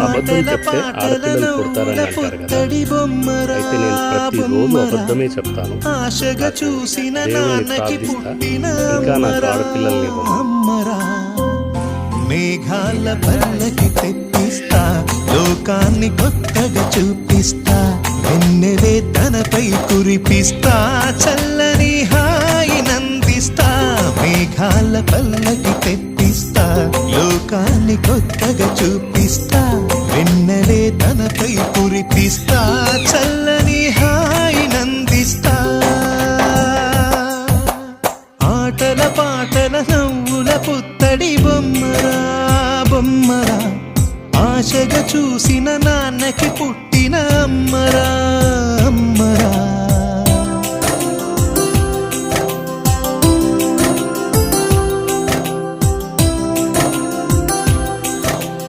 అబద్ధం చెప్తే ఆడపిల్లలు పుడతారని అంటారు కదా. అయితే నేను ప్రతిరోజు అబద్ధమే చెప్తాను. ప్రార్థిస్తా. పుట్టిన ఇంకా నాకు ఆడపిల్లల్ని మేఘాల పల్లకి తెప్పిస్తా లోకాన్ని కొత్తగా చూపిస్తా వెన్నెలే తనపై కురిపిస్తా చల్లని మేఘాల పల్లకి తెప్పిస్తా. లోకాన్ని కొత్తగా చూపిస్తా. వెన్నెలే తనపై కురిపిస్తా. చల్లని హాయి నందిస్తా. ఆటల పాటల నవ్వుల పుత్తడి బొమ్మరా బొమ్మరా. ఆశగా చూసిన నాన్నకి పుట్టిన అమ్మరా.